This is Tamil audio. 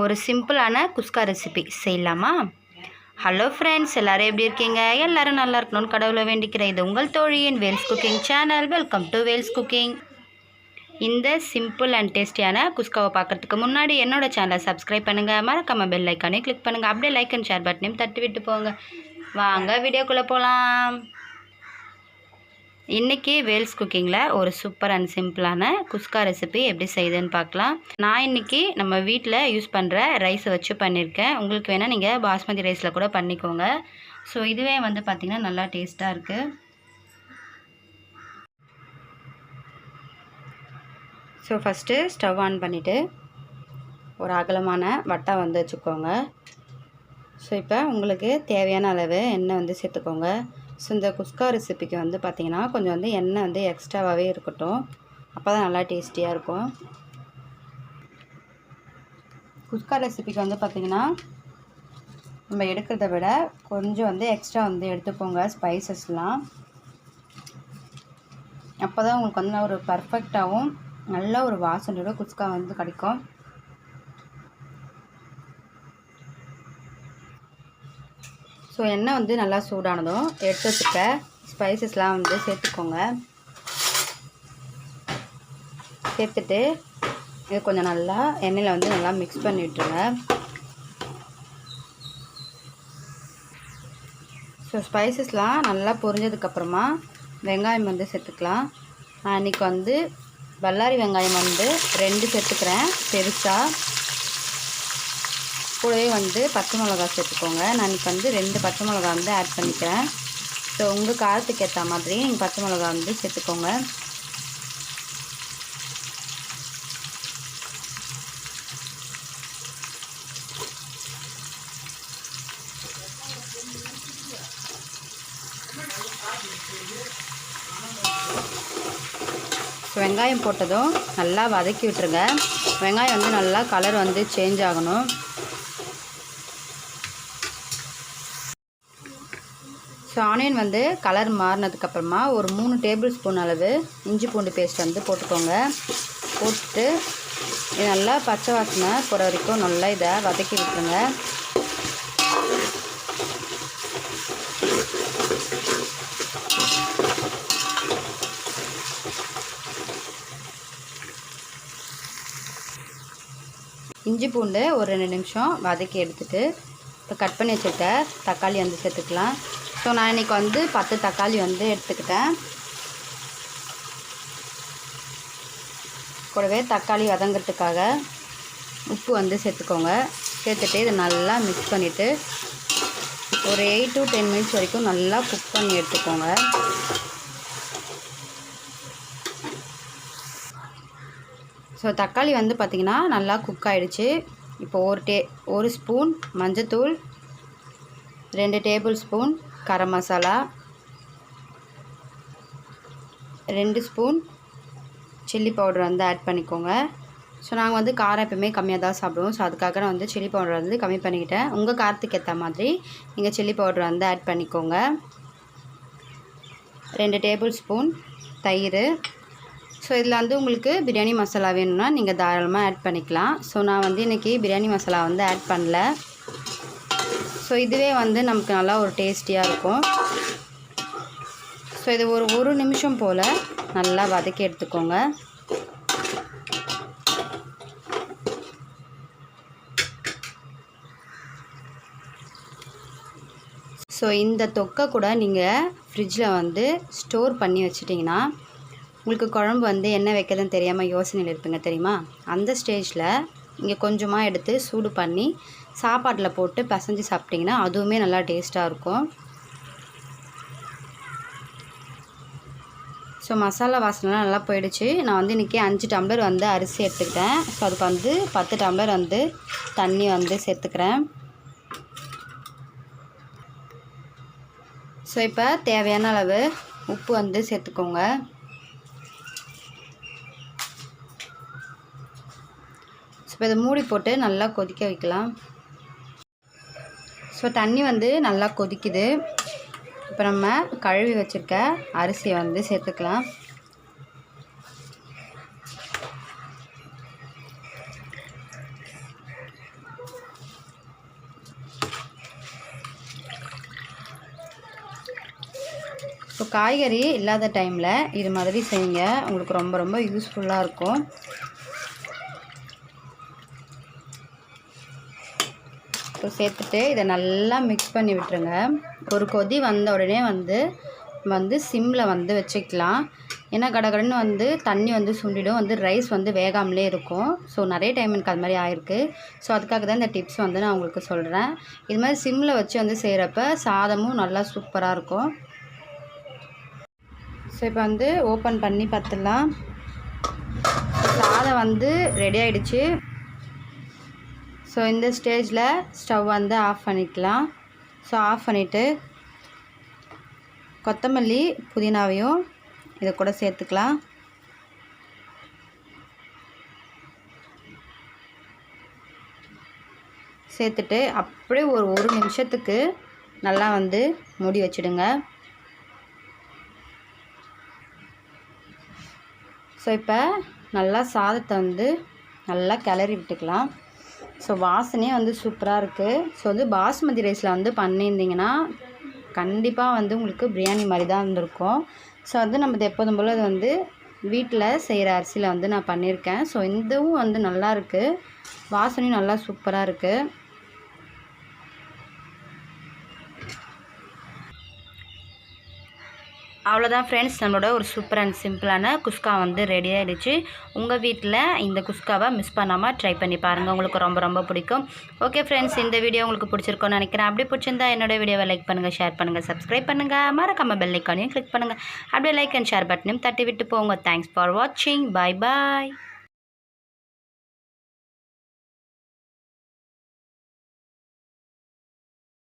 ஒரு சிம்பிளான குஸ்கா ரெசிபி செய்யலாமா? ஹலோ ஃப்ரெண்ட்ஸ் எல்லாரும் எப்படி இருக்கீங்க? எல்லாரும் நல்லா இருக்கணும்னு கடவுளை வேண்டிக்கிறேன். இது உங்கள் தோழியின் Vel's cooking channel welcome to Vel's cooking இந்த சிம்பிள் அண்ட் டேஸ்டியான குஸ்காவை பார்க்கறதுக்கு முன்னாடி என்னோட சேனலை சப்ஸ்கிரைப் பண்ணுங்கள் மறக்காம பெல் ஐக்கானே கிளிக் பண்ணுங்கள் அப்படியே லைக் அண்ட் ஷேர் பட்டனையும் தட்டி விட்டு போங்க. வாங்க வீடியோக்குள்ளே போகலாம் இன்றைக்கி வேல்ஸ் குக்கிங்கில் ஒரு சூப்பர் அண்ட் சிம்பிளான குஸ்கா ரெசிபி எப்படி செய்யுதுன்னு பார்க்கலாம். நான் இன்றைக்கி நம்ம வீட்டில் யூஸ் பண்ணுற ரைஸை வச்சு பண்ணியிருக்கேன். உங்களுக்கு வேணால் நீங்கள் பாஸ்மதி ரைஸில் கூட பண்ணிக்கோங்க. ஸோ இதுவே வந்து பார்த்திங்கன்னா நல்லா டேஸ்ட்டாக இருக்குது ஸோ ஃபஸ்ட்டு ஸ்டவ் ஆன் பண்ணிவிட்டு ஒரு அகலமான வட்டை வந்து வச்சுக்கோங்க. ஸோ இப்போ உங்களுக்கு தேவையான அளவு எண்ணெய் வந்து சேர்த்துக்கோங்க. ஸோ இந்த குஸ்கா ரெசிபிக்கு வந்து பார்த்திங்கன்னா கொஞ்சம் வந்து எண்ணெய் வந்து எக்ஸ்ட்ராவாகவே இருக்கட்டும். அப்போ தான் நல்லா டேஸ்டியாக இருக்கும். குஸ்கா ரெசிபிக்கு வந்து பார்த்திங்கன்னா நம்ம எடுக்கிறத விட கொஞ்சம் வந்து எக்ஸ்ட்ரா வந்து எடுத்துக்கோங்க ஸ்பைசஸ்லாம் அப்போ தான் உங்களுக்கு வந்து ஒரு பர்ஃபெக்டாகவும் நல்ல ஒரு வாசனையோட குஸ்கா வந்து கிடைக்கும். ஸோ எண்ணெய் வந்து நல்லா சூடானதும் எடுத்து வச்சுக்க ஸ்பைசஸ்லாம் வந்து சேர்த்துக்கோங்க. சேர்த்துட்டு இது கொஞ்சம் நல்லா எண்ணெயில் வந்து நல்லா மிக்ஸ் பண்ணி விட்டுருங்க. ஸோ ஸ்பைசஸ்லாம் நல்லா பொரிஞ்சதுக்கப்புறமா வெங்காயம் வந்து சேர்த்துக்கலாம். நான் இன்றைக்கி வந்து பல்லாரி வெங்காயம் வந்து ரெண்டு சேர்த்துக்கிறேன் பெருசாக கூடவே வந்து பச்சை மிளகா சேர்த்துக்கோங்க. நான் இன்றைக்கி வந்து ரெண்டு பச்சை மிளகா வந்து ஆட் பண்ணிக்கிறேன். ஸோ உங்கள் காரத்துக்கு ஏற்ற மாதிரி நீங்கள் பச்சை மிளகா வந்து சேர்த்துக்கோங்க. வெங்காயம் போட்டதும் நல்லா வதக்கி விட்டுருங்க. வெங்காயம் வந்து நல்லா கலர் வந்து சேஞ்ச் ஆகணும். ஸோ ஆனியன் வந்து கலர் மாறினதுக்கப்புறமா ஒரு மூணு டேபிள் ஸ்பூன் அளவு இஞ்சி பூண்டு பேஸ்ட் வந்து போட்டுக்கோங்க. போட்டுட்டு இது நல்லா பச்சை வாசனை போகிற வரைக்கும் நல்லா இதை வதக்கி விட்டுருங்க. இஞ்சி பூண்டு ஒரு ரெண்டு நிமிஷம் வதக்கி எடுத்துகிட்டு இப்போ கட் பண்ணி வச்சுக்கிட்ட தக்காளி வந்து சேர்த்துக்கலாம். ஸோ நான் இன்றைக்கி வந்து பத்து தக்காளி வந்து எடுத்துக்கிட்டேன். கூடவே தக்காளி வதங்கிறதுக்காக உப்பு வந்து சேர்த்துக்கோங்க. சேர்த்துட்டு இதை நல்லா மிக்ஸ் பண்ணிவிட்டு ஒரு எயிட் டு டென் மினிட்ஸ் வரைக்கும் நல்லா குக் பண்ணி எடுத்துக்கோங்க. ஸோ தக்காளி வந்து பார்த்திங்கன்னா நல்லா குக் ஆகிடுச்சு இப்போ ஒரு டே ஒரு ஸ்பூன் மஞ்சத்தூள் ரெண்டு டேபிள் ஸ்பூன் கரம் மசாலா ரெண்டு ஸ்பூன் சில்லி பவுடர் வந்து ஆட் பண்ணிக்கோங்க. ஸோ நாங்கள் வந்து காரம் எப்பவுமே கம்மியாக தான் சாப்பிடுவோம். ஸோ அதுக்காக நான் வந்து சில்லி பவுடர் வந்து கம்மி பண்ணிக்கிட்டேன். உங்கள் காரத்துக்கு ஏற்ற மாதிரி நீங்கள் சில்லி பவுடர் வந்து ஆட் பண்ணிக்கோங்க. ரெண்டு டேபிள் ஸ்பூன் தயிர். ஸோ இதில் வந்து உங்களுக்கு பிரியாணி மசாலா வேணும்னா நீங்கள் தாராளமாக ஆட் பண்ணிக்கலாம். ஸோ நான் வந்து இன்றைக்கி பிரியாணி மசாலா வந்து ஆட் பண்ணல. ஸோ இதுவே வந்து நமக்கு நல்லா ஒரு டேஸ்டியாக இருக்கும். ஸோ இது ஒரு ஒரு நிமிஷம் போல் நல்லா வதக்கி எடுத்துக்கோங்க. ஸோ இந்த தொக்கை கூட நீங்கள் ஃப்ரிட்ஜில் வந்து ஸ்டோர் பண்ணி வச்சிட்டிங்கன்னா உங்களுக்கு குழம்பு வந்து என்ன வைக்கிறதுன்னு தெரியாமல் யோசனையில் இருப்பீங்க தெரியுமா? அந்த ஸ்டேஜில் இங்கே கொஞ்சமாக எடுத்து சூடு பண்ணி சாப்பாட்டில் போட்டு பிசைஞ்சு சாப்பிட்டிங்கன்னா அதுவுமே நல்லா டேஸ்ட்டாக இருக்கும். ஸோ மசாலா வாசனைலாம் நல்லா போயிடுச்சு. நான் வந்து இன்றைக்கி அஞ்சு டம்ளர் வந்து அரிசி எடுத்துக்கிட்டேன். ஸோ அதுக்கு வந்து பத்து டம்ளர் வந்து தண்ணி வந்து சேர்த்துக்கிறேன். ஸோ இப்போ தேவையான அளவு உப்பு வந்து சேர்த்துக்கோங்க. ஸோ இப்போ இதை மூடி போட்டு நல்லா கொதிக்க வைக்கலாம். ஸோ தண்ணி வந்து நல்லா கொதிக்குது. இப்போ நம்ம கழுவி வச்சுருக்க அரிசியை வந்து சேர்த்துக்கலாம். இப்போ காய்கறி இல்லாத டைமில் இது மாதிரி செய்யுங்க. உங்களுக்கு ரொம்ப ரொம்ப யூஸ்ஃபுல்லாக இருக்கும். ஸோ சேர்த்துட்டு இதை நல்லா மிக்ஸ் பண்ணி விட்டுருங்க. ஒரு கொதி வந்த உடனே வந்து வந்து சிம்மில் வந்து வச்சுக்கலாம். ஏன்னா கடகடன்னு வந்து தண்ணி வந்து சுண்டிடும். வந்து ரைஸ் வந்து வேகாமலே இருக்கும். ஸோ நிறைய டைம் எனக்கு அது மாதிரி ஆயிருக்கு. ஸோ அதுக்காக தான் இந்த டிப்ஸ் வந்து நான் உங்களுக்கு சொல்கிறேன் இது மாதிரி சிம்மில் வச்சு வந்து செய்கிறப்ப சாதமும் நல்லா சூப்பராக இருக்கும். ஸோ இப்போ வந்து ஓப்பன் பண்ணி பார்த்துடலாம். சாதம் வந்து ரெடி ஆகிடுச்சு ஸோ இந்த ஸ்டேஜில் ஸ்டவ் வந்து ஆஃப் பண்ணிக்கலாம். ஸோ ஆஃப் பண்ணிவிட்டு கொத்தமல்லி புதினாவையும் இதை கூட சேர்த்துக்கலாம். சேர்த்துட்டு அப்படியே ஒரு ஒரு நிமிஷத்துக்கு நல்லா வந்து மூடி வச்சிடுங்க. ஸோ இப்போ நல்லா சாதத்தை வந்து நல்லா கிளறி விட்டுக்கலாம். ஸோ வாசனையே வந்து சூப்பராக இருக்குது ஸோ வந்து பாஸ்மதி ரைஸில் வந்து பண்ணியிருந்தீங்கன்னா கண்டிப்பாக வந்து உங்களுக்கு பிரியாணி மாதிரி தான் இருந்திருக்கும். ஸோ வந்து நம்ம எப்போதும் போல் அது வந்து வீட்டில் செய்கிற அரிசியில் வந்து நான் பண்ணியிருக்கேன். ஸோ இதுவும் வந்து நல்லாயிருக்கு வாசனையும் நல்லா சூப்பராக இருக்குது அவ்வளோதான் ஃப்ரெண்ட்ஸ் நம்மளோட ஒரு சூப்பர் அண்ட் சிம்பிளான குஸ்கா வந்து ரெடி ஆகிடுச்சு உங்கள் வீட்டில் இந்த குஸ்காவை மிஸ் பண்ணாமல் ட்ரை பண்ணி பாருங்கள் உங்களுக்கு ரொம்ப ரொம்ப பிடிக்கும். ஓகே ஃப்ரெண்ட்ஸ் இந்த வீடியோ உங்களுக்கு பிடிச்சிருக்கோன்னு நினைக்கிறேன். அப்படி பிடிச்சிருந்தா என்னோட வீடியோவை லைக் பண்ணுங்கள் ஷேர் பண்ணுங்கள் சப்ஸ்கிரைப் பண்ணுங்கள் மறக்காம பெல் ஐக்கானையும் கிளிக் பண்ணுங்கள் அப்படியே லைக் அண்ட் ஷேர் பட்டனையும் தட்டி விட்டு போங்க. தேங்க்ஸ் ஃபார் வாட்சிங் பாய் பாய்